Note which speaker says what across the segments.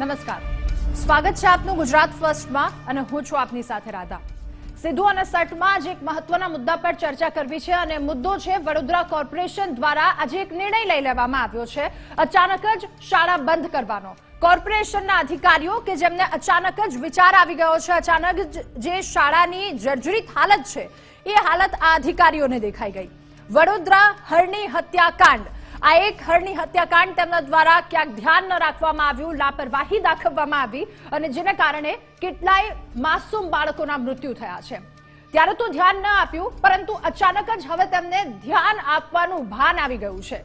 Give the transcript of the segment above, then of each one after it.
Speaker 1: નમસ્કાર. સ્વાગત છે આપનું ગુજરાત ફર્સ્ટમાં અને હું છું આપની સાથે રાધા. સીધું અને સટમાં આજે એક મહત્વના મુદ્દા પર ચર્ચા કરવી છે અને મુદ્દો છે વડોદરા કોર્પોરેશન દ્વારા આજે એક નિર્ણય લઈ લેવામાં આવ્યો છે અચાનક જ શાળા બંધ કરવાનો. કોર્પોરેશનના અધિકારીઓ કે જેમને અચાનક જ વિચાર આવી ગયો છે, અચાનક જે શાળાની જર્જરિત હાલત છે, એ હાલત આ અધિકારીઓને દેખાઈ ગઈ. વડોદરા હરણી હત્યાકાંડ આ એક હરણી હત્યાકાંડ તેમના દ્વારા ક્યાંક ધ્યાન ન રાખવામાં આવ્યું, લાપરવાહી દાખવવામાં આવી અને જેને કારણે કેટલાય માસૂમ બાળકોના મૃત્યુ થયા છે. ત્યારે તો ધ્યાન ન આપ્યું, પરંતુ અચાનક જ હવે તેમને ધ્યાન આપવાનું ભાન આવી ગયું છે.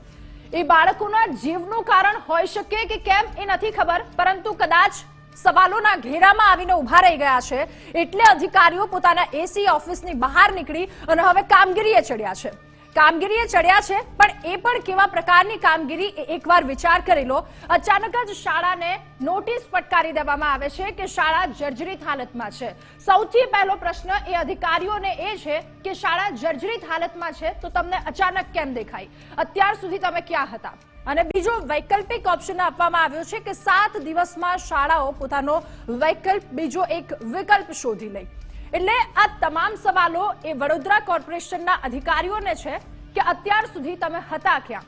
Speaker 1: એ બાળકોના જીવનું કારણ હોઈ શકે કે કેમ એ નથી ખબર, પરંતુ કદાચ સવાલોના ઘેરામાં આવીને ઊભા રહી ગયા છે એટલે અધિકારીઓ પોતાના એસી ઓફિસની બહાર નીકળી અને હવે કામગીરીએ ચડ્યા છે. કામગીરીએ ચડ્યા છે, પણ એ પણ કેવા પ્રકારની કામગીરી? એકવાર વિચાર કરી લો. અચાનક જ શાળાને નોટિસ ફટકારી દેવામાં આવે છે કે શાળા જર્જરિત હાલતમાં છે. સૌથી પહેલો પ્રશ્ન એ અધિકારીઓને એ છે કે શાળા જર્જરિત હાલતમાં છે તો તમને અચાનક કેમ દેખાય? અત્યાર સુધી તમે ક્યાં હતા? અને બીજો વૈકલ્પિક ઓપ્શન આપવામાં આવ્યો છે કે સાત દિવસમાં શાળાઓ પોતાનો વૈકલ્પ, બીજો એક વિકલ્પ શોધી લે. એટલે આ તમામ સવાલો એ વડોદરા કોર્પોરેશનના અધિકારીઓને છે કે અત્યાર સુધી તમે હતા ક્યાં?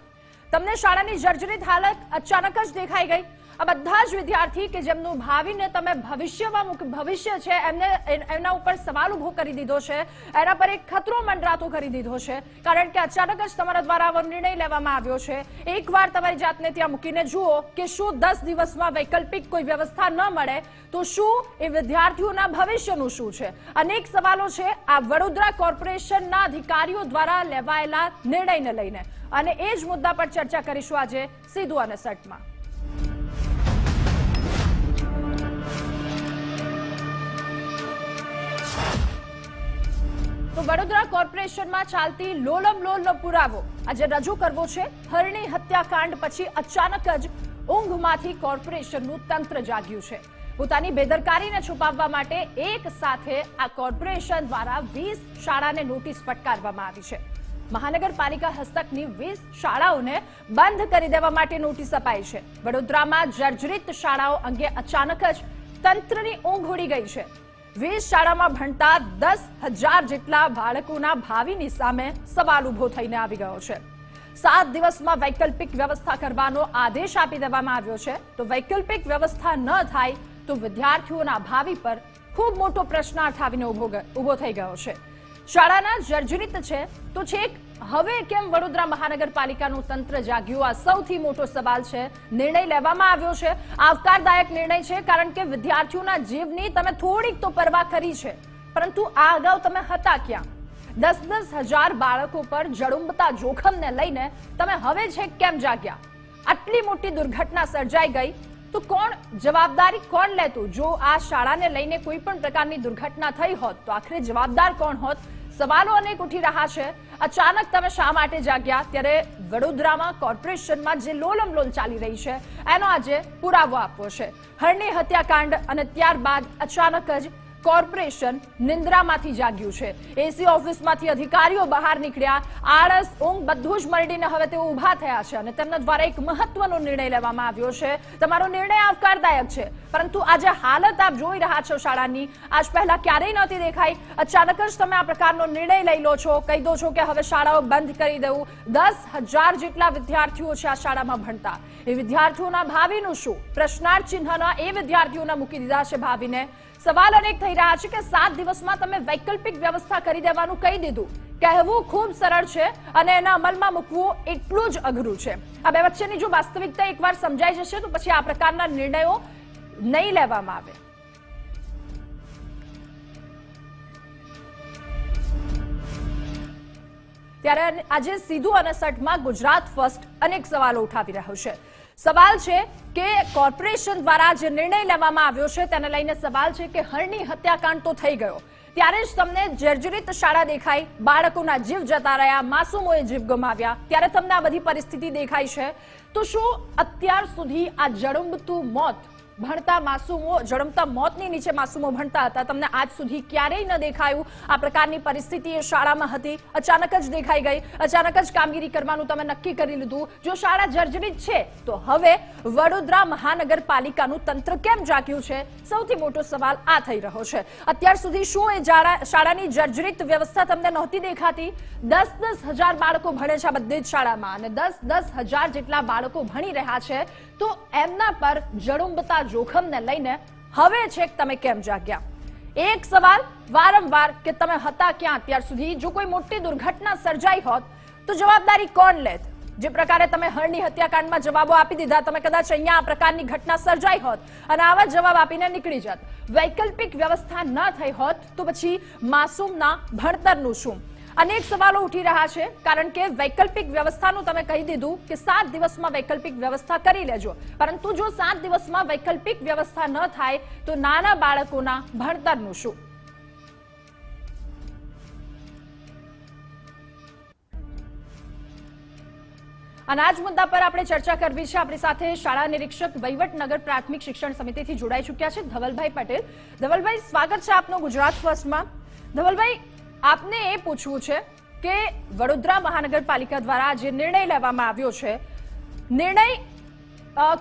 Speaker 1: તમને શાળાની જર્જરિત હાલત અચાનક જ દેખાઈ ગઈ. આ બધા જ વિદ્યાર્થી કે જેમનું ભાવિને તમે ભવિષ્યમાં ભવિષ્ય છે, એમને એમના ઉપર સવાલ ઊભો કરી દીધો છે, એના પર એક ખતરો મંડરાતો કરી દીધો છે, કારણ કે અચાનક જ તમારા દ્વારા આવો નિર્ણય લેવામાં આવ્યો છે. એકવાર તમારી જાતને ત્યાં મૂકીને જુઓ કે શું દસ દિવસમાં વૈકલ્પિક કોઈ વ્યવસ્થા ન મળે, તો શું એ વિદ્યાર્થીઓના ભવિષ્યનું શું છે? અનેક સવાલો છે આ વડોદરા કોર્પોરેશનના અધિકારીઓ દ્વારા લેવાયેલા નિર્ણયને લઈને. અને એ જ મુદ્દા પર ચર્ચા કરીશું આજે સીધું અને સટમાં તો વડોદરા કોર્પોરેશનમાં ચાલતી લોલમ લોલનો પુરાવો આજે રજૂ કરવો છે. હરણી હત્યાકાંડ પછી અચાનક જ ઊંઘમાંથી કોર્પોરેશનનું તંત્ર જાગ્યું છે. પોતાની બેદરકારીને છુપાવવા માટે એક સાથે આ કોર્પોરેશન દ્વારા વીસ શાળાને નોટિસ ફટકારવામાં આવી છે. મહાનગરપાલિકા હસ્તકની વીસ શાળાઓને બંધ કરી દેવા માટે નોટિસ અપાઈ છે. વડોદરામાં જર્જરિત શાળાઓ અંગે અચાનક જ તંત્રની ઊંઘ ઉડી ગઈ છે. વીસ શાળામાં ભણતા દસ હજાર જેટલા બાળકોના ભાવિની સામે સવાલ ઊભો થઈને આવી ગયો છે. સાત દિવસમાં વૈકલ્પિક વ્યવસ્થા કરવાનો આદેશ આપી દેવામાં આવ્યો છે. તો વૈકલ્પિક વ્યવસ્થા ન થાય તો વિદ્યાર્થીઓના ભાવિ પર ખૂબ મોટો પ્રશ્નાર્થ આવીને ઊભો થઈ ગયો છે. શાળાના જર્જરિત છે તો છેક હવે કેમ વડોદરા મહાનગરપાલિકાનું તંત્ર જાગ્યું? આ સૌથી મોટો સવાલ છે. નિર્ણય લેવામાં આવ્યો છે. આવકારદાયક નિર્ણય છે, કારણ કે વિદ્યાર્થીઓના જીવની તમે થોડીક તો પરવા કરી છે. પરંતુ આ અગાઉ તમે હતા ક્યાં? દસ દસ હજાર બાળકો પર જડુંબતા જોખમને લઈને તમે હવે છે કેમ જાગ્યા? આટલી મોટી દુર્ઘટના સર્જાઈ ગઈ. તો કોણ જવાબદારી કોણ લેતું? જો આ શાળાને લઈને કોઈ પણ પ્રકારની દુર્ઘટના થઈ હોત, તો આખરે જવાબદાર કોણ હોત? સવાલો અનેક ઉઠી રહ્યા છે. અચાનક તમે શા માટે જાગ્યા? ત્યારે વડોદરામાં કોર્પોરેશનમાં જે લોલમ લોન ચાલી રહી છે, એનો આજે પુરાવો આપવો છે. હરણી હત્યાકાંડ અને ત્યારબાદ અચાનક જ કોર્પોરેશન નિંદ્રામાંથી જાગ્યું છે. એસી ઓફિસમાંથી અધિકારીઓ બહાર નીકળ્યા. આળસ, ઊંઘ બધું જ મરડીને હવે તેઓ ઊભા થયા છે અને તેમના દ્વારા એક મહત્વનો નિર્ણય લેવામાં આવ્યો છે. તમારો નિર્ણય આવકારદાયક છે. પરંતુ આજે હાલત આપ જોઈ રહ્યા છો શાળાની. આજ પહેલા ક્યારેય નહોતી દેખાઈ. અચાનક જ તમે આ પ્રકારનો નિર્ણય લઈ લો છો. કહી દો છો કે હવે શાળાઓ બંધ કરી દેવું દસ હજાર જેટલા વિદ્યાર્થીઓ છે આ શાળામાં ભણતા. એ વિદ્યાર્થીઓના ભાવિનું શું? પ્રશ્નાર્થ ચિહ્નના એ વિદ્યાર્થીઓના મૂકી દીધા છે ભાવિને. સવાલ અનેક થઈ રહ્યા છે કે સાત દિવસમાં તમે વૈકલ્પિક વ્યવસ્થા કરી દેવાનું કહી દીધું. કહેવું ખૂબ સરળ છે અને એના અમલમાં મૂકવું એટલું જ અઘરું છે. આ બે વચ્ચેની જો વાસ્તવિકતા એકવાર સમજાઈ જશે તો પછી આ પ્રકારના નિર્ણયો નહીં લેવામાં આવે. ત્યારે આજે સીધું અને સટમાં ગુજરાત ફર્સ્ટ અનેક સવાલો ઉઠાવી રહ્યો છે. સવાલ છે કે કોર્પોરેશન દ્વારા જે નિર્ણય લેવામાં આવ્યો છે તેને લઈને સવાલ છે કે હરની હત્યાકાંડ તો થઈ ગયો. ત્યારે જ તમને જર્જરિત શાળા દેખાઈ, બાળકોના જીવ જતા રહ્યા, માસુમોએ જીવ ગુમાવ્યા. ત્યારે તમને આ બધી પરિસ્થિતિ દેખાય છે. તો શું અત્યાર સુધી આ જડુંબતું મોત ભણતા માસૂમો જડમતા મોતની નીચે માસૂમો ભણતા હતા. તમને આજ સુધી ક્યારેય ન દેખાયું. આ પ્રકારની પરિસ્થિતિ એ શાળામાં હતી. અચાનક જ દેખાઈ ગઈ. અચાનક જ કામગીરી કરવાનું તમે નક્કી કરી લીધું. જો શાળા જર્જરિત છે, તો હવે વડોદરા મહાનગરપાલિકાનું તંત્ર કેમ જાગ્યું છે? સૌથી મોટો સવાલ આ થઈ રહ્યો છે. અત્યાર સુધી શું એ શાળાની જર્જરિત વ્યવસ્થા તમને નહોતી દેખાતી? દસ દસ હજાર બાળકો ભણે છે આ બધી જ શાળામાં. અને દસ દસ હજાર જેટલા બાળકો ભણી રહ્યા છે. તો એમના પર જડુંબતા જોખમને લઈને હવે છેક તમે કેમ જાગ્યા? એક સવાલ વારંવાર કે તમે હતા ક્યાં અત્યાર સુધી? જો કોઈ મોટી દુર્ઘટના સર્જાઈ હોત, તો જવાબદારી કોણ લેત? જે પ્રકારે તમે હળની હત્યાકાંડમાં જવાબો આપી દીધા, તમે કદાચ અહીંયા આ પ્રકારની ઘટના સર્જાઈ હોત અને આવા જવાબ આપીને નીકળી જાત. વૈકલ્પિક વ્યવસ્થા ન થઈ હોત, તો પછી માસૂમના ભણતરનું શું? અનેક સવાલો ઉઠી રહ્યા છે, કારણ કે વૈકલ્પિક વ્યવસ્થાનું તમે કહી દીધું કે સાત દિવસમાં વૈકલ્પિક વ્યવસ્થા કરી લેજો. પરંતુ જો સાત દિવસમાં વૈકલ્પિક વ્યવસ્થા ન થાય, તો નાના બાળકોના ભણતરનું શું? અને આ જ મુદ્દા પર આપણે ચર્ચા કરવી છે. આપણી સાથે શાળા નિરીક્ષક વહીવટનગર પ્રાથમિક શિક્ષણ સમિતિથી જોડાઈ ચૂક્યા છે ધવલભાઈ પટેલ. ધવલભાઈ, સ્વાગત છે આપનું ગુજરાત ફર્સ્ટમાં. ધવલભાઈ આપને એ પૂછવું છે કે વડોદરા મહાનગરપાલિકા દ્વારા જે નિર્ણય લેવામાં આવ્યો છે, નિર્ણય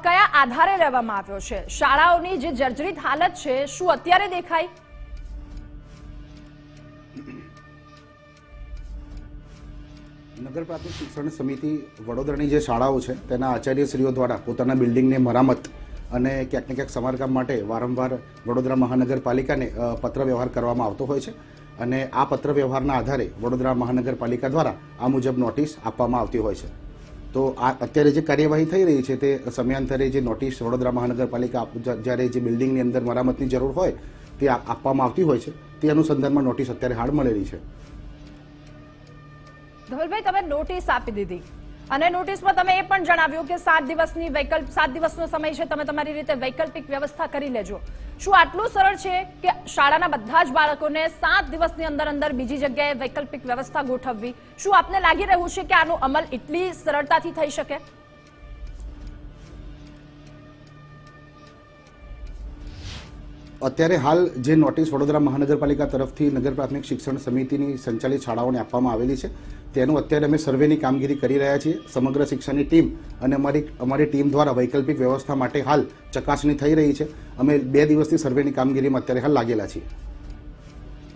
Speaker 1: કયા આધારે લેવામાં આવ્યો છે? શાળાઓની જે જર્જરિત હાલત છે, શું અત્યારે દેખાય?
Speaker 2: નગર પ્રાથમિક શિક્ષણ સમિતિ વડોદરાની જે શાળાઓ છે, તેના આચાર્યશ્રીઓ દ્વારા પોતાના બિલ્ડિંગને મરામત અને ક્યાંક ને ક્યાંક સમારકામ માટે વારંવાર વડોદરા મહાનગરપાલિકાને પત્ર વ્યવહાર કરવામાં આવતો હોય છે. અને આ પત્ર વ્યવહારના આધારે વડોદરા મહાનગરપાલિકા દ્વારા આ મુજબ નોટિસ આપવામાં આવતી હોય છે. તો આ અત્યારે જે કાર્યવાહી થઈ રહી છે તે સમયાંતરે જે નોટિસ વડોદરા મહાનગરપાલિકા જ્યારે જે બિલ્ડિંગની અંદર મરામતની જરૂર હોય તે આપવામાં આવતી હોય છે. તે અનુસંધાનમાં નોટિસ અત્યારે હાલ મળેલી છે.
Speaker 1: ધવલભાઈ, તમે નોટિસ આપી દીધી. અને નોટિસમાં તમે એ પણ જણાવ્યું કે સાત દિવસની વૈકલ્પ સાત દિવસનો સમય છે, તમે તમારી રીતે વૈકલ્પિક વ્યવસ્થા કરી લેજો. શું આટલું સરળ છે કે શાળાના બધા જ બાળકોને સાત દિવસની અંદર અંદર બીજી જગ્યાએ વૈકલ્પિક વ્યવસ્થા ગોઠવવી? શું આપને લાગી રહ્યું છે કે આનો અમલ એટલી સરળતાથી થઈ શકે?
Speaker 2: અત્યારે હાલ જે નોટિસ વડોદરા મહાનગરપાલિકા તરફથી નગર પ્રાથમિક શિક્ષણ સમિતિની સંચાલિત શાળાઓને આપવામાં આવેલી છે. તેનું અત્યારે અમે સર્વેની કામગીરી કરી રહ્યા છીએ. સમગ્ર શિક્ષણની ટીમ અને અમારી અમારી ટીમ દ્વારા વૈકલ્પિક વ્યવસ્થા માટે હાલ ચકાસણી થઈ રહી છે. અમે બે દિવસથી સર્વેની કામગીરીમાં અત્યારે હાલ લાગેલા છીએ.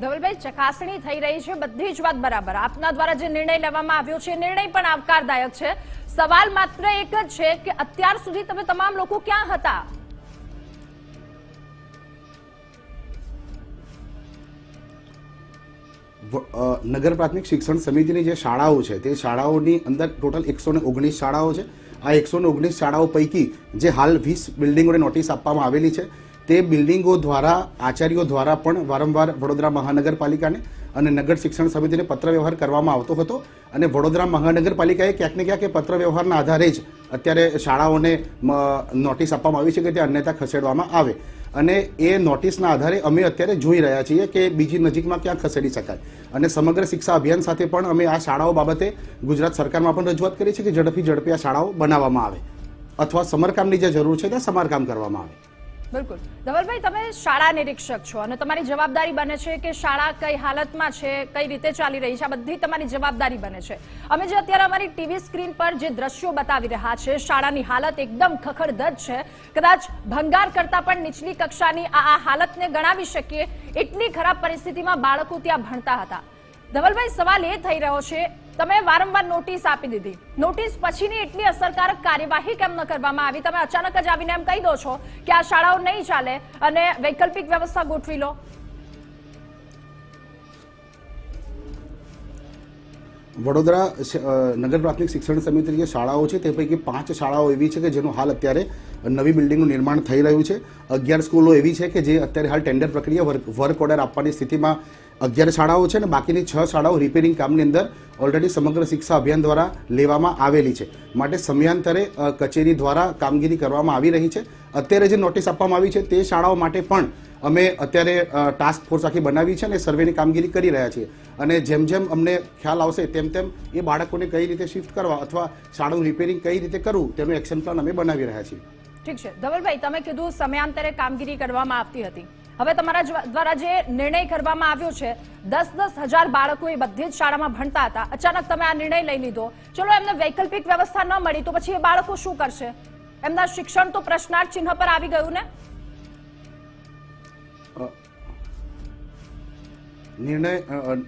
Speaker 1: ધવલભાઈ, ચકાસણી થઈ રહી છે. બધી જ વાત બરાબર. આપના દ્વારા જે નિર્ણય લેવામાં આવ્યો છે નિર્ણય પણ આવકારદાયક છે. સવાલ માત્ર એક જ છે કે અત્યાર સુધી તમે તમામ લોકો ક્યાં હતા?
Speaker 2: નગર પ્રાથમિક શિક્ષણ સમિતિની જે શાળાઓ છે, તે શાળાઓની અંદર ટોટલ એકસો ને ઓગણીસ શાળાઓ છે. આ એકસો ને ઓગણીસ શાળાઓ પૈકી જે હાલ વીસ બિલ્ડિંગોને નોટિસ આપવામાં આવેલી છે, તે બિલ્ડિંગો દ્વારા, આચાર્યો દ્વારા પણ વારંવાર વડોદરા મહાનગરપાલિકાને અને નગર શિક્ષણ સમિતિને પત્ર વ્યવહાર કરવામાં આવતો હતો. અને વડોદરા મહાનગરપાલિકાએ ક્યાંક ને ક્યાંક પત્ર વ્યવહારના આધારે જ અત્યારે શાળાઓને નોટિસ આપવામાં આવી છે કે તે અન્યતા ખસેડવામાં આવે. અને એ નોટિસના આધારે અમે અત્યારે જોઈ રહ્યા છીએ કે બીજી નજીકમાં ક્યાં ખસેડી શકાય. અને સમગ્ર શિક્ષા અભિયાન સાથે પણ અમે આ શાળાઓ બાબતે ગુજરાત સરકારમાં પણ રજૂઆત કરી છે કે ઝડપી ઝડપી આ શાળાઓ બનાવવામાં આવે. અથવા સમારકામની જે જરૂર છે ત્યાં સમારકામ કરવામાં આવે.
Speaker 1: બિલકુલ. ધવલભાઈ, તમે શાળા નિરીક્ષક છો અને તમારી જવાબદારી બને છે કે શાળા કઈ હાલતમાં છે, કઈ રીતે ચાલી રહી છે, આ બધી તમારી જવાબદારી બને છે. અમે જે અત્યારે અમારી ટીવી સ્ક્રીન પર જે દ્રશ્યો બતાવી રહ્યા છે, શાળાની હાલત એકદમ ખખડધજ છે. કદાચ ભંગાર કરતા પણ નીચલી કક્ષાની આ હાલતને ગણાવી શકીએ એટલી ખરાબ પરિસ્થિતિમાં બાળકો ત્યાં ભણતા હતા. ધવલભાઈ, સવાલ એ થઈ રહ્યો છે તમે વારંવાર નોટિસ આપી દીધી. નોટિસ પછીની એટલી અસરકારક કાર્યવાહી કેમ ન કરવામાં આવી? તમે અચાનક જ આવીને એમ કહી દો છો કે આ શાળાઓ નહીં ચાલે અને વૈકલ્પિક વ્યવસ્થા ગોઠવી લો.
Speaker 2: વડોદરા નગર પ્રાથમિક શિક્ષણ સમિતિની જે શાળાઓ છે તે પૈકી પાંચ શાળાઓ એવી છે કે જેનું હાલ અત્યારે નવી બિલ્ડિંગનું નિર્માણ થઈ રહ્યું છે. અગિયાર સ્કૂલો એવી છે કે જે અત્યારે હાલ ટેન્ડર પ્રક્રિયા વર્ક વર્ક ઓર્ડર આપવાની સ્થિતિમાં અગિયાર શાળાઓ છે અને બાકીની છ શાળાઓ રિપેરિંગ કામની અંદર ઓલરેડી સમગ્ર શિક્ષા અભિયાન દ્વારા લેવામાં આવેલી છે. માટે સમયાંતરે કચેરી દ્વારા કામગીરી કરવામાં આવી રહી છે. અત્યારે જે નોટિસ આપવામાં આવી છે તે શાળાઓ માટે પણ અમે અત્યારે ટાસ્ક ફોર્સ આખી બનાવી છે અને સર્વેની કામગીરી કરી રહ્યા છીએ. અને જેમ જેમ અમને ખ્યાલ આવશે, તેમ તેમ એ બાળકોને કઈ રીતે શિફ્ટ કરવા અથવા શાળાનું રિપેરિંગ કઈ રીતે કરવું, તેનું એક્શન પ્લાન અમે બનાવી રહ્યા છીએ.
Speaker 1: ઠીક છે. ધવલભાઈ, તમે કીધું સમયાંતરે કામગીરી કરવામાં આવતી હતી. હવે તમારા દ્વારા જે નિર્ણય કરવામાં આવ્યો છે દસ દસ હજાર બાળકો એ બધી જ શાળામાં ભણતા હતા. અચાનક તમે આ નિર્ણય લઈ લીધો. ચલો, એમને વૈકલ્પિક વ્યવસ્થા ન મળી તો પછી એ બાળકો શું કરશે? એમના શિક્ષણ તો પ્રશ્નાર્થ ચિહ્ન પર આવી ગયું ને?
Speaker 2: નિર્ણય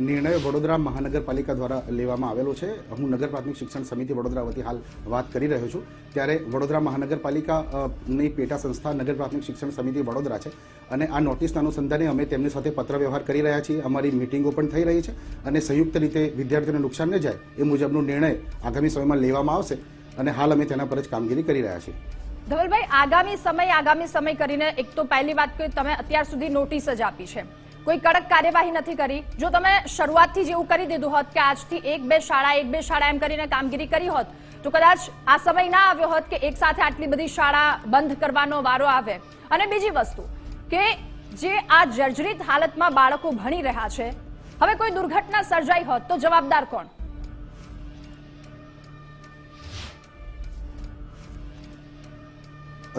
Speaker 2: નિર્ણય વડોદરા મહાનગરપાલિકા દ્વારા લેવામાં આવેલો છે. હું નગર પ્રાથમિક શિક્ષણ સમિતિ વડોદરા વતી હાલ વાત કરી રહ્યો છું. ત્યારે વડોદરા મહાનગરપાલિકાની પેટા સંસ્થા નગર પ્રાથમિક શિક્ષણ સમિતિ વડોદરા છે અને આ નોટિસના અનુસંધાને અમે તેમની સાથે પત્રવ્યવહાર કરી રહ્યા છીએ. અમારી મિટિંગો પણ થઈ રહી છે અને સંયુક્ત રીતે વિદ્યાર્થીઓને નુકસાન ન જાય એ મુજબનો નિર્ણય આગામી સમયમાં લેવામાં આવશે અને હાલ અમે તેના પર જ કામગીરી કરી રહ્યા છીએ.
Speaker 1: ધવલભાઈ, આગામી સમય આગામી સમય કરીને એક તો પહેલી વાત કે તમે અત્યાર સુધી નોટિસ જ આપી છે. કોઈ કડક કાર્યવાહી નથી કરી. જો તમે શરૂઆતથી જ એવું કરી દીધું હોત કે આજથી એક બે શાળા, એક બે શાળા એમ કરીને કામગીરી કરી હોત, તો કદાચ આ સમય ના આવ્યો હોત કે એક સાથે આટલી બધી શાળા બંધ કરવાનો વારો આવે. અને બીજી વસ્તુ કે જે આ જર્જરિત હાલતમાં બાળકો ભણી રહ્યા છે, હવે કોઈ દુર્ઘટના સર્જાઈ હોત તો જવાબદાર કોણ?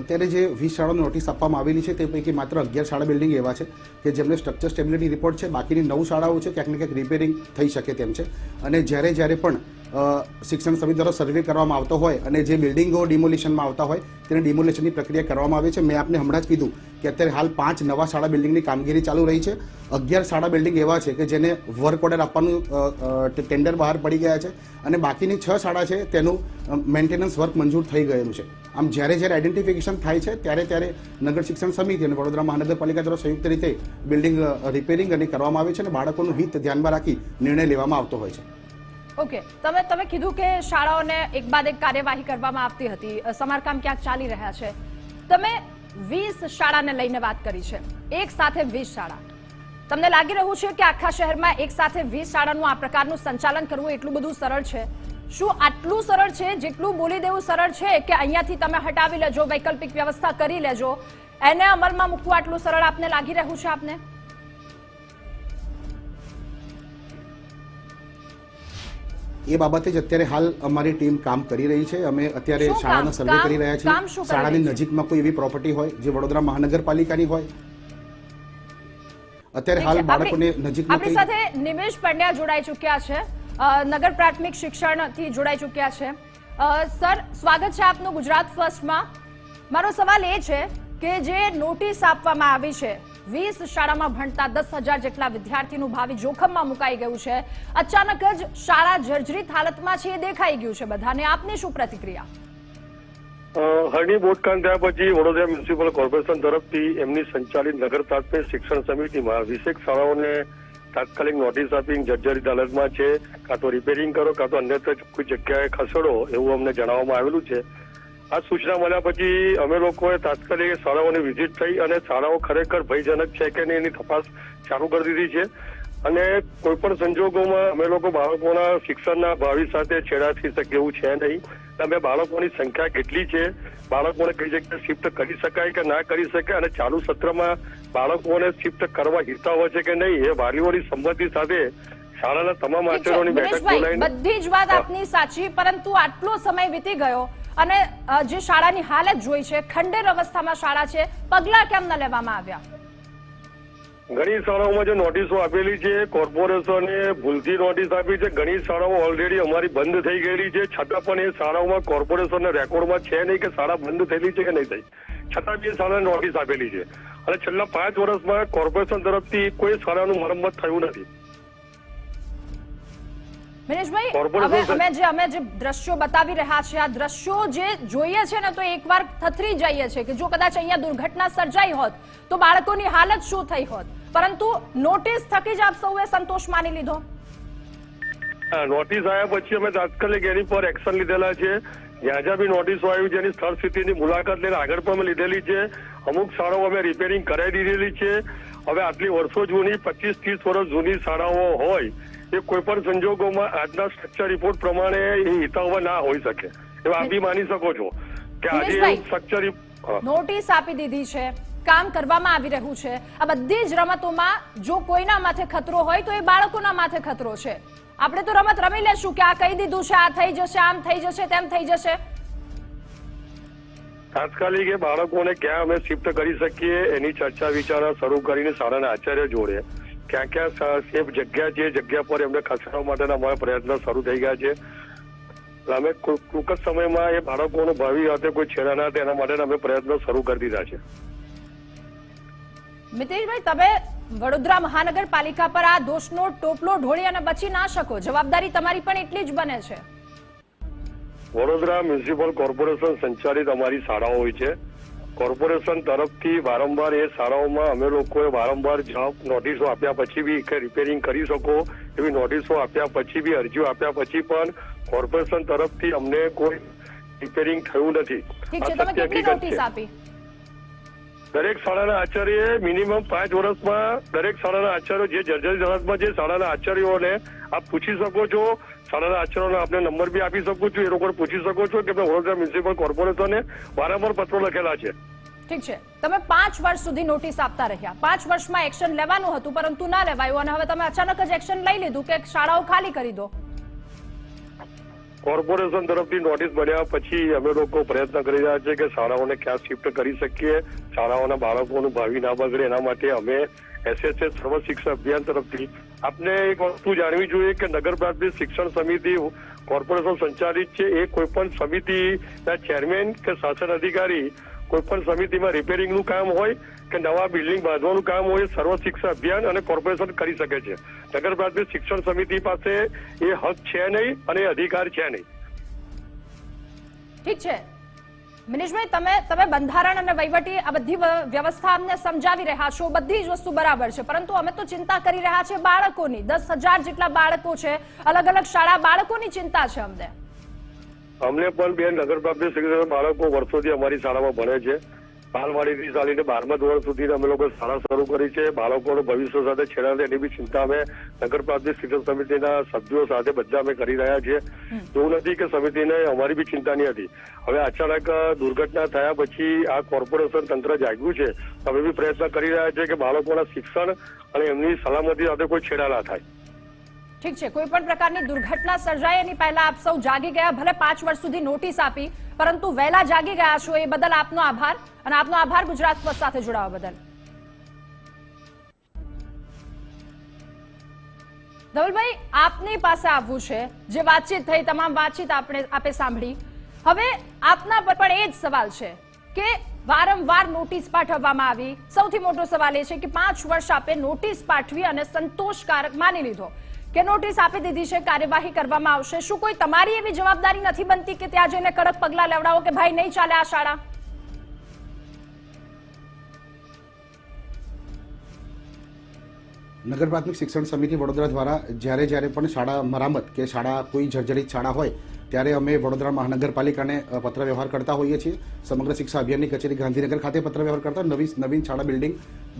Speaker 2: અત્યારે જે વીસ શાળાઓ નોટિસ આપવામાં આવેલી છે, તે પૈકી માત્ર અગિયાર શાળા બિલ્ડિંગ એવા છે. કે જેમને સ્ટ્રક્ચર સ્ટેબિલિટી રિપોર્ટ છે, બાકીની નવ શાળાઓ છે, ક્યાંક ને ક્યાંક રિપેરિંગ થઈ શકે તેમ છે. અને જ્યારે જ્યારે પણ શિક્ષણ સમિતિ દ્વારા સર્વે કરવામાં આવતો હોય અને જે બિલ્ડિંગો ડિમોલિશનમાં આવતા હોય તેને ડિમોલિશનની પ્રક્રિયા કરવામાં આવે છે. મેં આપને હમણાં જ કીધું કે અત્યારે હાલ પાંચ નવા શાળા બિલ્ડિંગની કામગીરી ચાલુ રહી છે. અગિયાર શાળા બિલ્ડિંગ એવા છે કે જેને વર્ક ઓર્ડર આપવાનું ટેન્ડર બહાર પડી ગયા છે અને બાકીની છ શાળા છે તેનું મેન્ટેનન્સ વર્ક મંજૂર થઈ ગયેલું છે. આમ જ્યારે જ્યારે આઈડેન્ટિફિકેશન થાય છે ત્યારે ત્યારે નગર શિક્ષણ સમિતિ અને વડોદરા મહાનગરપાલિકા દ્વારા સંયુક્ત રીતે બિલ્ડિંગ રિપેરિંગ અને કરવામાં આવે છે અને બાળકોનું હિત ધ્યાનમાં રાખી નિર્ણય લેવામાં આવતો હોય છે.
Speaker 1: ઓકે તમે તમે કીધું કે શાળાઓને એક બાદ એક કાર્યવાહી કરવામાં આવતી હતી. સમારકામ ક્યાંક ચાલી રહ્યા છે. તમે વીસ શાળાને લઈને વાત કરી છે. એક સાથે વીસ શાળા. તમને લાગી રહ્યું છે કે આખા શહેરમાં એક સાથે વીસ શાળાનું આ પ્રકારનું સંચાલન કરવું એટલું બધું સરળ છે? શું આટલું સરળ છે? જેટલું બોલી દેવું સરળ છે કે અહીંયાથી તમે હટાવી લેજો, વૈકલ્પિક વ્યવસ્થા કરી લેજો? એને અમલમાં મૂકવું આટલું સરળ આપને લાગી રહ્યું છે આપને?
Speaker 2: એ બાબતે જ અત્યારે હાલ અમારી ટીમ કામ કરી રહી છે. અમે અત્યારે શાળાના સર્વે કરી રહ્યા છીએ. શાળાની નજીકમાં કોઈ એવી પ્રોપર્ટી હોય જે વડોદરા મહાનગરપાલિકાની હોય? અત્યારે હાલ બાળકોને નજીકમાં
Speaker 1: આપણી સાથે નિમેશ પંડ્યા જોડાઈ ચૂક્યા છે. અ, નગર પ્રાથમિક શિક્ષણથી જોડાઈ ચૂક્યા છે. સર સ્વાગત છે આપનું ગુજરાત ફર્સ્ટમાં. મારો સવાલ એ છે કે જે નોટિસ આપવામાં આવી છે વીસ શાળામાં ભણતા દસ હજાર જેટલા વિદ્યાર્થીનું ભાવિ જોખમમાં મુકાઈ ગયું છે. અચાનક જ શાળા જર્જરિત હાલતમાં છે એ દેખાઈ ગયું છે બધાને. આપની શું પ્રતિક્રિયા?
Speaker 3: હરણી બોટકાંડ થયા પછી વડોદરા મ્યુનિસિપલ કોર્પોરેશન તરફથી એમની સંચાલિત નગર પ્રાથમિક શિક્ષણ સમિતિમાં વીસેક શાળાઓને તાત્કાલિક નોટિસ આપી જર્જરિત હાલતમાં છે. કાં તો રિપેરિંગ કરો, કાં તો અન્યત્ર કોઈ જગ્યાએ ખસેડો એવું અમને જણાવવામાં આવેલું છે. આ સૂચના મળ્યા પછી અમે લોકોએ તાત્કાલિક શાળાઓની વિઝિટ થઈ અને શાળાઓ ખરેખર ભયજનક છે કે નહીં એની તપાસ ચાલુ કરી દીધી છે. અને કોઈ પણ સંજોગોમાં અમે લોકો બાળકોના શિક્ષણના ભાવિ સાથે છેડા થઈ શકે એવું છે નહીં. અમે બાળકોની સંખ્યા કેટલી છે? બાળકોને કઈ જગ્યાએ શિફ્ટ કરી શકાય કે ના કરી શકાય? અને ચાલુ સત્રમાં બાળકોને શિફ્ટ કરવા હિતાવો છે કે નહીં એ વાલીઓની સંમતિ સાથે શાળાના તમામ આચાર્યોની બેઠક બોલાવી
Speaker 1: બધી જ વાત આપની સાચી પરંતુ આટલો સમય વીતી ગયો. અને જે શાળાની હાલત જોઈ છે, ખંડેર અવસ્થામાં શાળા છે, પગલા કેમ ન લેવામાં આવ્યા?
Speaker 3: ઘણી શાળાઓમાં જે નોટિસો આપેલી છે, કોર્પોરેશને ભૂલથી નોટિસ આપી છે. ઘણી શાળાઓ ઓલરેડી અમારી બંધ થઈ ગયેલી છે. છતાં પણ એ શાળાઓમાં કોર્પોરેશનના રેકોર્ડમાં છે નહીં કે શાળા બંધ થયેલી છે કે નહીં થઈ. છતાં બી શાળાને નોટિસ આપેલી છે. અને છેલ્લા પાંચ વર્ષમાં કોર્પોરેશન તરફથી કોઈ શાળાનું મરમ્મત થયું નથી.
Speaker 1: દિનેશભાઈ
Speaker 3: Corporation
Speaker 1: અમે અમે જે અમે જે દ્રશ્યો બતાવી રહ્યા છે આ દ્રશ્યો જે જોઈએ છે ને તો એકવાર થથરી જઈએ છે કે જો કદાચ અહીંયા દુર્ઘટના સર્જાઈ હોત તો બાળકોની હાલત શું થઈ હોત? પરંતુ નોટિસ થકી જ આપ સૌએ સંતોષ માની લીધો.
Speaker 3: નોટિસ આવ્યા પછી અમે તાત્કાલિક એની પર એક્શન લીધેલા છે. જ્યાં જ્યાં બી નોટિસો આવી છે સ્થળ સ્થિતિની મુલાકાત લઈને આગળ પણ અમે લીધેલી છે. અમુક શાળાઓ અમે રિપેરિંગ કરાવી દીધેલી છે. હવે આટલી વર્ષો જૂની પચીસ ત્રીસ વર્ષ જૂની શાળાઓ હોય એ કોઈ પણ સંજોગોમાં આજના સ્ટ્રક્ચર રિપોર્ટ પ્રમાણે એ હિતાવવા ના હોઈ શકે. એવું આપ બી માની શકો છો કે આજે સ્ટ્રક્ચર
Speaker 1: નોટિસ આપી દીધી છે કામ કરવામાં આવી રહ્યું છે. આ બધી જ રમતોમાં જો કોઈના માથે ખતરો હોય તો એ બાળકોના માથે ખતરો છે. આપણે તો રમત રમી લેશું કે આ કહી દીધું છે આ થઈ જશે આમ થઈ જશે તેમ થઈ જશે.
Speaker 3: તાત્કાલિક એ બાળકોને ક્યાં અમે શિફ્ટ કરી શકીએ એની ચર્ચા વિચારણા શરૂ કરીને શાળાના આચાર્ય જોડે. ક્યાં ક્યાં સેફ જગ્યા છે જગ્યા પર એમને ખસેડવા માટેના અમારા પ્રયત્નો શરૂ થઈ ગયા છે. અમે ટૂંક જ સમયમાં એ બાળકોનું ભાવિ સાથે કોઈ છેડા ના તેના માટેના અમે પ્રયત્નો શરૂ કરી દીધા છે.
Speaker 1: મિતેશભાઈ તમે વડોદરા મહાનગરપાલિકા પર આ દોષનો ટોપલો ઢોળી અને બચી ના શકો. જવાબદારી તમારી પણ એટલી જ બને છે.
Speaker 3: વડોદરા મ્યુનિસિપલ કોર્પોરેશન સંચાલિત અમારી શાળાઓ હોય છે. કોર્પોરેશન તરફથી વારંવાર એ શાળાઓમાં અમે લોકોએ વારંવાર જવાબ નોટિસો આપ્યા પછી બી કે રિપેરિંગ કરી શકો એવી નોટિસો આપ્યા પછી બી અરજીઓ આપ્યા પછી પણ કોર્પોરેશન તરફથી અમને કોઈ રિપેરિંગ થયું નથી આ સત્ય હકીકત છે. દરેક શાળાના આચાર્યએ મિનિમમ પાંચ વર્ષમાં દરેક શાળાના આચાર્યો, જે જર્જરી હાલતમાં જે શાળાના આચાર્યોને આપ પૂછી શકો છો. શાળાના આચાર્યોને આપને નંબર બી આપી શકું છું. એ લોકોને પૂછી શકો છો કે વડોદરા મ્યુનિસિપલ કોર્પોરેશને વારંવાર પત્રો લખેલા છે.
Speaker 1: ઠીક છે. તમે પાંચ વર્ષ સુધી નોટિસ આપતા રહ્યા. પાંચ વર્ષમાં એક્શન લેવાનું હતું, પરંતુ ના લેવાયું. અને હવે તમે અચાનક જ એક્શન લઈ લીધું કે શાળાઓ ખાલી કરી દો.
Speaker 3: કોર્પોરેશન તરફથી નોટિસ બન્યા પછી અમે લોકો પ્રયત્ન કરી રહ્યા છીએ કે શાળાઓને ક્યાં શિફ્ટ કરી શકીએ. શાળાઓના બાળકોનું ભાવિ ના બગડે એના માટે અમે એસએસએસ સર્વ શિક્ષણ અભિયાન તરફથી આપને એક વસ્તુ જાણવી જોઈએ કે નગર પ્રાથમિક શિક્ષણ સમિતિ કોર્પોરેશન સંચાલિત છે. એ કોઈપણ સમિતિના ચેરમેન કે શાસન અધિકારી કોઈ પણ સમિતિમાં રિપેરિંગનું કામ હોય કે નવા બિલ્ડિંગ બાંધવાનું કામ હોય સર્વ શિક્ષણ અભિયાન અને કોર્પોરેશન કરી શકે છે. નગર પ્રાથમિક શિક્ષણ સમિતિ પાસે એ હક છે નહીં અને અધિકાર છે નહીં.
Speaker 1: ઠીક છે. મિનેશભાઈ તમે તમે બંધારણ અને વહીવટી આ બધી વ્યવસ્થા અમને સમજાવી રહ્યા છો. બધી જ વસ્તુ બરાબર છે. પરંતુ અમે તો ચિંતા કરી રહ્યા છે બાળકોની. દસ હજાર જેટલા બાળકો છે. અલગ અલગ શાળા બાળકોની ચિંતા છે અમને.
Speaker 3: અમને પણ બે નગર પ્રાથમિક બાળકો વર્ષોથી અમારી શાળામાં ભણે છે. બાલવાડીથી ચાલીને બારમા ધોરણ સુધી અમે લોકો શાળા શરૂ કરી છે. બાળકોનું ભવિષ્ય સાથે છેડા થાય એની બી ચિંતા અમે નગર પ્રાથમિક શિક્ષણ સમિતિના સભ્યો સાથે બધા અમે કરી રહ્યા છીએ. એવું નથી કે સમિતિને અમારી બી ચિંતા નહીં હતી. હવે અચાનક દુર્ઘટના થયા પછી આ કોર્પોરેશન તંત્ર જાગ્યું છે. અમે બી પ્રયત્ન કરી રહ્યા છીએ કે બાળકોના શિક્ષણ અને એમની સલામતી સાથે કોઈ છેડા ના થાય.
Speaker 1: ઠીક છે કોઈ પણ પ્રકારની દુર્ઘટના સર્જાય એની પહેલા આપ સૌ જાગી ગયા. ભલે પાંચ વર્ષ સુધી નોટિસ આપી પરંતુ વહેલા જાગી ગયા છો એ બદલ આપનો આભાર અને આપનો આભાર ગુજરાત ફર્સ્ટ સાથે જોડાવા બદલ. ધવલભાઈ, આપની પાસે આવવું છે. જે વાતચીત થઈ, તમામ વાતચીત આપણે આપે સાંભળી. હવે આપના પર પણ એ જ સવાલ છે કે વારંવાર નોટિસ પાઠવવામાં આવી. સૌથી મોટો સવાલ એ છે કે પાંચ વર્ષ આપે નોટિસ પાઠવી અને સંતોષકારક માની લીધો. કે નોટિસ આપી દીધી છે, કાર્યવાહી કરવામાં આવશે. શું કોઈ તમારી એવી જવાબદારી નથી બનતી કે ત્યાં જઈને કડક પગલાં લેવડાવો કે ભાઈ નહીં ચાલે આ શાળા?
Speaker 2: નગર પ્રાથમિક શિક્ષણ સમિતિ વડોદરા દ્વારા જ્યારે જ્યારે પણ શાળા મરામત કે શાળા કોઈ જર્જરિત શાળા હોય, ત્યારે અમે વડોદરા મહાનગરપાલિકાને પત્ર વ્યવહાર કરતા હોઈએ છીએ. સમગ્ર શિક્ષા અભિયાનની કચેરી ગાંધીનગર ખાતે પત્ર વ્યવહાર કરતા નવી, નવીન શાળા બિલ્ડિંગ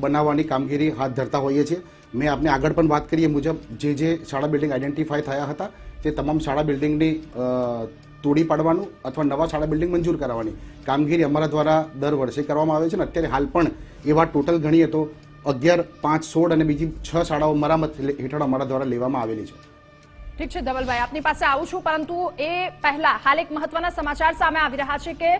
Speaker 2: બનાવવાની કામગીરી હાથ ધરતા હોઈએ છીએ. મેં આપને આગળ પણ વાત કરી એ મુજબ જે જે શાળા બિલ્ડિંગ આઈડેન્ટિફાય થયા હતા, તે તમામ શાળા બિલ્ડિંગની તોડી પાડવાનું અથવા નવા શાળા બિલ્ડિંગ મંજૂર કરાવવાની કામગીરી અમારા દ્વારા દર વર્ષે કરવામાં આવે છે અને અત્યારે હાલ પણ એવા ટોટલ ગણીએ તો અગિયાર, પાંચ, સોળ અને બીજી છ શાળાઓ મરામત હેઠળ અમારા દ્વારા લેવામાં આવેલી છે.
Speaker 1: ઠીક છે, ધવલભાઈ, આપની પાસે આવું છું, પરંતુ એ પહેલા હાલ એક મહત્વના સમાચાર સામે આવી રહ્યા છે કે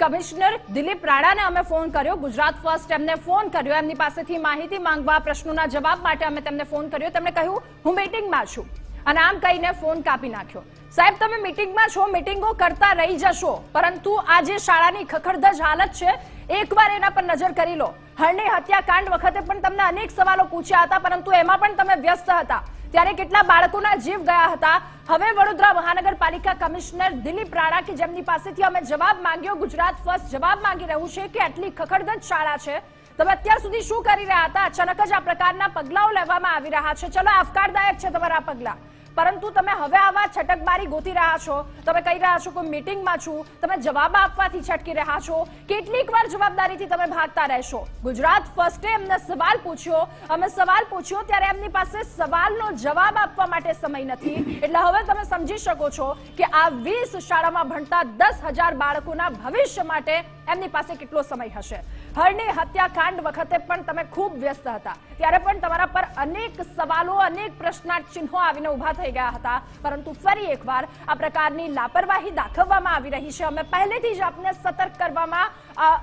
Speaker 1: કમિશનર દિલીપ રાણાને અમે ફોન કર્યો, ગુજરાત ફર્સ્ટ એમને ફોન કર્યો, એમની પાસેથી માહિતી માંગવા પ્રશ્નોના જવાબ માટે અમે તેમને ફોન કર્યો, તેમણે કહ્યું, હું મીટિંગમાં છું. અને આમ કહીને ફોન કાપી નાખ્યો. સાહેબ, તમે મીટિંગમાં છો, મીટિંગો કરતા રહી જશો, પરંતુ આ જે શાળાની ખખડધજ હાલત છે, એકવાર એના પર નજર કરી લો. હરણી હત્યાકાંડ વખતે પણ તમને અનેક સવાલો પૂછ્યા હતા, પરંતુ એમાં પણ તમે વ્યસ્ત હતા. ત્યારે કેટલા બાળકોના જીવ ગયા હતા? હવે વડોદરા મહાનગરપાલિકા કમિશનર દિલીપ રાણા કે જેમની પાસેથી અમે જવાબ માંગ્યો, ગુજરાત ફર્સ્ટ જવાબ માંગી રહ્યું છે કે આટલી ખખડધજ શાળા છે. તમે અત્યાર સુધી શું કરી રહ્યા હતા? અચાનક જ આ પ્રકારના પગલાઓ લેવામાં આવી રહ્યા છે. ચલો, આવકારદાયક છે તમારા પગલા. પરંતુ તમે હવે આવા છટકબારી ગોતી રહ્યા છો. તમે કહી રહ્યા છો કે મીટિંગમાં છું. તમે જવાબ આપવાથી છટકી રહ્યા છો. કેટલીક વાર જવાબદારીથી તમે ભાગતા રહેશો. ગુજરાત ફર્સ્ટે એમને સવાલ પૂછ્યો. અમે સવાલ પૂછ્યો ત્યારે એમની પાસે સવાલનો જવાબ આપવા માટે સમય નથી. એટલે હવે તમે સમજી શકો છો કે આ વીસ શાળામાં ભણતા દસ હજાર બાળકોના ભવિષ્ય માટે એમની પાસે કેટલો સમય હશે. હરની હત્યાકાંડ વખતે પણ તમે ખૂબ વ્યસ્ત હતા. ત્યારે પણ તમારા પર અનેક સવાલો, અનેક પ્રશ્નાર્થ આવીને ઊભા થઈ ગયા હતા. પરંતુ ફરી એકવાર આ પ્રકારની લાપરવાહી દાખવવામાં આવી રહી છે. અમે પહેલેથી જ આપને સતર્ક કરવામાં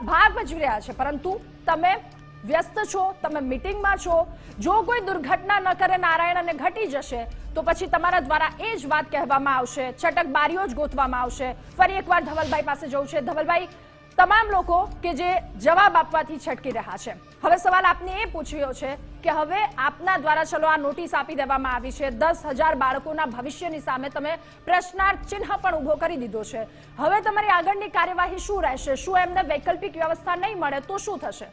Speaker 1: ભાગ ભજવી રહ્યા છે. પરંતુ તમે વ્યસ્ત છો, તમે મીટિંગમાં છો. જો કોઈ દુર્ઘટના ન કરે, નારાયણ અને ઘટી જશે, તો પછી તમારા દ્વારા એ જ વાત કહેવામાં આવશે. છટક બારીઓ જ ગોતવામાં આવશે. ફરી એકવાર ધવલભાઈ પાસે જવું છે. ધવલભાઈ તમામ લોકો કે જે જવાબ આપવાથી છટકી રહ્યા છે. હવે સવાલ આપને એ પૂછ્યો છે કે હવે આપના દ્વારા ચલો આ નોટિસ આપી દેવામાં આવી છે. દસ હજાર બાળકોના ભવિષ્યની સામે તમે પ્રશ્નાર્થ ચિહ્ન પણ ઊભો કરી દીધો છે. હવે તમારી આગળની કાર્યવાહી શું રહેશે? શું એમને વૈકલ્પિક વ્યવસ્થા નહીં મળે તો શું થશે?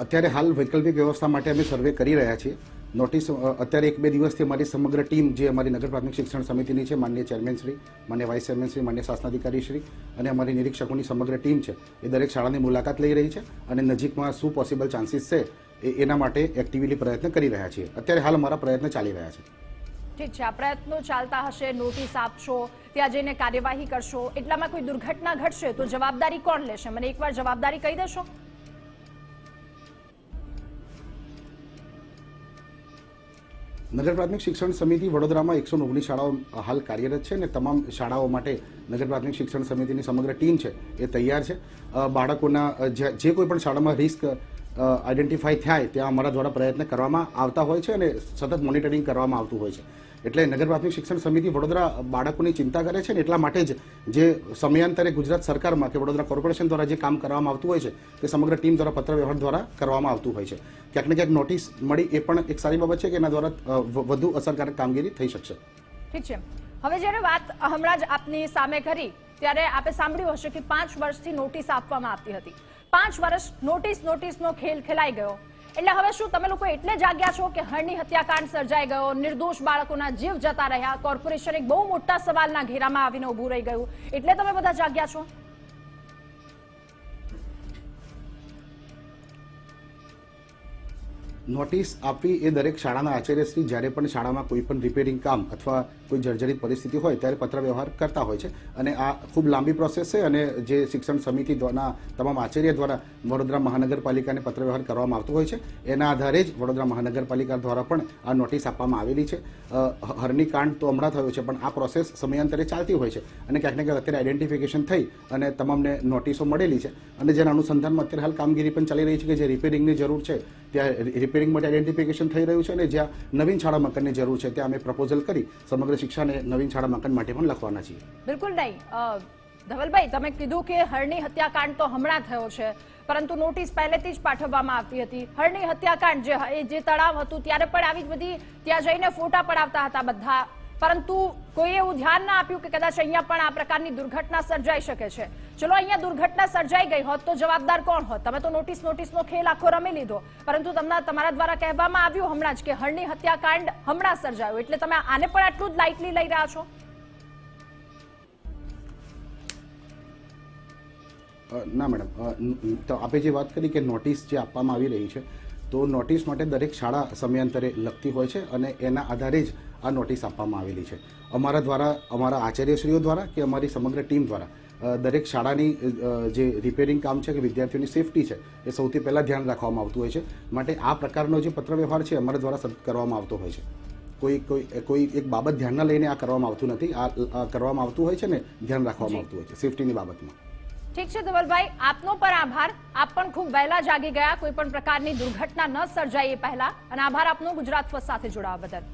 Speaker 2: અત્યારે હાલ વૈકલ્પિક વ્યવસ્થા માટે અમે સર્વે કરી રહ્યા છીએ. નોટિસ અત્યારે એક બે દિવસથી અમારી સમગ્ર ટીમ જે અમારી નગર પ્રાથમિક શિક્ષણ સમિતિની છે, માન્ય ચેરમેન શ્રી, માન્ય વાઇસ ચેરમેન શ્રી, માન્ય શાસનાધિકારી શ્રી અને અમારી નિરીક્ષકોની સમગ્ર ટીમ છે. એ દરેક શાળાની મુલાકાત લઈ રહી છે અને નજીકમાં શું પોસિબલ ચાન્સીસ છે એ એના માટે એક્ટિવલી પ્રયત્ન કરી રહ્યા છીએ. અત્યારે હાલ અમારા પ્રયત્ન ચાલી રહ્યા છે.
Speaker 1: ઠીક છે, આ પ્રયત્નો ચાલતા હશે નોટિસ આપશો, ત્યાં જઈને કાર્યવાહી કરશો. એટલામાં કોઈ દુર્ઘટના ઘટશે તો જવાબદારી કોણ લેશે? મને એકવાર જવાબદારી કહી દેશો.
Speaker 2: નગર પ્રાથમિક શિક્ષણ સમિતિ વડોદરામાં એકસો ઓગણીસ શાળાઓ હાલ કાર્યરત છે અને તમામ શાળાઓ માટે નગર પ્રાથમિક શિક્ષણ સમિતિની સમગ્ર ટીમ છે, એ તૈયાર છે. બાળકોના જે કોઈ પણ શાળામાં રિસ્ક આઈડેન્ટિફાઈ થાય, ત્યાં અમારા દ્વારા પ્રયત્ન કરવામાં આવતા હોય છે અને સતત મોનિટરિંગ કરવામાં આવતું હોય છે. એટલે નગર પ્રાથમિક શિક્ષણ સમિતિ વડોદરા બાળકોની ચિંતા કરે છે ને એટલા માટે જ જે સમયાંતરે ગુજરાત સરકારમાં કે વડોદરા કોર્પોરેશન દ્વારા જે કામ કરવામાં આવતું હોય છે, તે સમગ્ર ટીમ દ્વારા પત્ર વ્યવહાર દ્વારા કરવામાં આવતું હોય છે. ક્યાંક ને ક્યાંક નોટિસ મળી એ પણ એક સારી બાબત છે કે એના દ્વારા વધુ અસરકારક કામગીરી થઈ શકશે.
Speaker 1: ઠીક છે. હવે જ્યારે વાત હમણાં જ આપની સામે કરી, ત્યારે આપે સાંભળ્યું હશે કે પાંચ વર્ષથી નોટિસ આપવામાં આવતી હતી. પાંચ વર્ષ નોટિસ, નોટિસનો ખેલ ખેલાઈ ગયો. એટલે હવે શું, તમે લોકો એટલે જાગ્યા છો કે હળની હત્યાકાંડ સર્જાઈ ગયો, નિર્દોષ બાળકોના જીવ જતા રહ્યા, કોર્પોરેશન એક બહુ મોટા સવાલના ઘેરામાં આવીને ઊભું રહી ગયું. એટલે તમે બધા જાગ્યા છો?
Speaker 2: નોટિસ આપવી એ દરેક શાળાના આચાર્યશ્રી જ્યારે પણ શાળામાં કોઈ પણ રિપેરિંગ કામ અથવા કોઈ જર્જરિત પરિસ્થિતિ હોય ત્યારે પત્ર વ્યવહાર કરતા હોય છે. અને આ ખૂબ લાંબી પ્રોસેસ છે અને જે શિક્ષણ સમિતિ દ્વારા તમામ આચાર્ય દ્વારા વડોદરા મહાનગરપાલિકાને પત્ર વ્યવહાર કરવામાં આવતો હોય છે. એના આધારે જ વડોદરા મહાનગરપાલિકા દ્વારા પણ આ નોટિસ આપવામાં આવેલી છે. હરની કાંડ તો હમણાં થયો છે, પણ આ પ્રોસેસ સમયાંતરે ચાલતી હોય છે અને ક્યાંક ને ક્યાંક અત્યારે આઈડેન્ટિફિકેશન થઈ અને તમામને નોટિસો મળેલી છે. અને જેના અનુસંધાનમાં અત્યારે હાલ કામગીરી પણ ચાલી રહી છે કે જે રિપેરિંગની જરૂર છે, ત્યાં રિપેરિંગ માટે આઈડેન્ટિફિકેશન થઈ રહ્યું છે અને જ્યાં નવીન શાળા મકાનની જરૂર છે, ત્યાં અમે પ્રપોઝલ કરી સમગ્ર શિક્ષાને નવીન શાળા માંકન માટે પણ લખવાના છીએ.
Speaker 1: બિલકુલ નહીં. ધવલભાઈ, તમે કીધું કે હરણી હત્યાકાંડ તો હમણાં થયો છે, પરંતુ નોટિસ પહેલેથી જ પાઠવવામાં આવતી હતી. હરણી હત્યાકાંડ જે જે તળાવ હતું, ત્યારે પણ આવી જ બધી ત્યાં જઈને ફોટા પડાવતા હતા બધા. પરંતુ કોઈ એવું ધ્યાન ના આપ્યું કે કદાચ અહીંયા પણ આ પ્રકારની દુર્ઘટના સર્જાઈ શકે છે. ચલો, અહીંયા દુર્ઘટના સર્જાઈ ગઈ હોત તો જવાબદાર કોણ હોત? તમે તો નોટિસ નોટિસનો ખેલ આખો રમી લીધો. પરંતુ તમને તમારા દ્વારા કહેવામાં આવ્યું હમણાં જ કે હરણી હત્યાકાંડ હમણાં સર્જાયું. એટલે તમે આને પણ આટલું જ લાઇટલી લઈ રહ્યા છો?
Speaker 2: ના, મેડમ. તો આપે જે વાત કરી કે નોટિસ જે આપવામાં આવી રહી છે, તો નોટિસ માટે દરેક શાળા સમયાંતરે લખતી હોય છે અને એના આધારે જ આ નોટિસ આપવામાં આવેલી છે. અમારા દ્વારા અમારા આચાર્યશ્રીઓ દ્વારા કે અમારી સમગ્ર ટીમ દ્વારા દરેક શાળાની જે રિપેરિંગ કામ છે કે વિદ્યાર્થીઓની સેફટી છે એ સૌથી પહેલાં ધ્યાન રાખવામાં આવતું હોય છે. માટે આ પ્રકારનો જે પત્ર વ્યવહાર છે અમારા દ્વારા કરવામાં આવતો હોય છે. કોઈ કોઈ કોઈ એક બાબત ધ્યાનમાં લઈને આ કરવામાં આવતું નથી. આ આ કરવામાં આવતું હોય છે ને ધ્યાન રાખવામાં આવતું હોય છે સેફટીની બાબતમાં.
Speaker 1: ઠીક છે ધવલભાઈ આપનો પણ આભાર. આપ પણ ખૂબ વહેલા જાગી ગયા. કોઈ પણ પ્રકારની દુર્ઘટના ન સર્જાય એ પહેલા. અને આભાર આપનો ગુજરાત ફર્સ્ટ સાથે જોડાવા બદલ.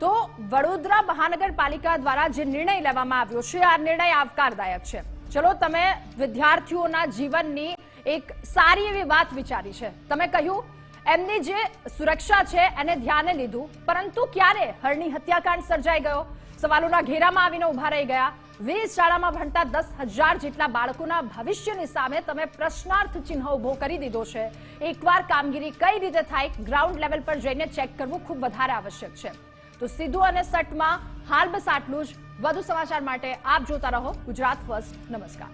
Speaker 1: તો વડોદરા મહાનગરપાલિકા દ્વારા જે નિર્ણય લેવામાં આવ્યો છે, આ નિર્ણય આવકારદાયક છે. ચલો, તમે વિદ્યાર્થીઓના જીવનની એક સારી એવી વાત વિચારી છે. તમે કહ્યું, એમની જે સુરક્ષા છે, એને ધ્યાને લીધું, પરંતુ ક્યારે હરણી હત્યાકાંડ સર્જાઈ ગયો? સવાલોના ઘેરામાં આવીને ઊભા રહી ગયા. વીસ શાળામાં ભણતા દસ હજાર જેટલા બાળકોના ભવિષ્યની સામે તમે પ્રશ્નાર્થ ચિહ્ન ઊભો કરી દીધો છે. એકવાર કામગીરી કઈ રીતે થાય, ગ્રાઉન્ડ લેવલ પર જઈને ચેક કરવું ખૂબ વધારે આવશ્યક છે. તો સીધું અને સટમાં હાલ બસ આટલું જ. વધુ સમાચાર માટે આપ જોતા રહો ગુજરાત ફર્સ્ટ. નમસ્કાર.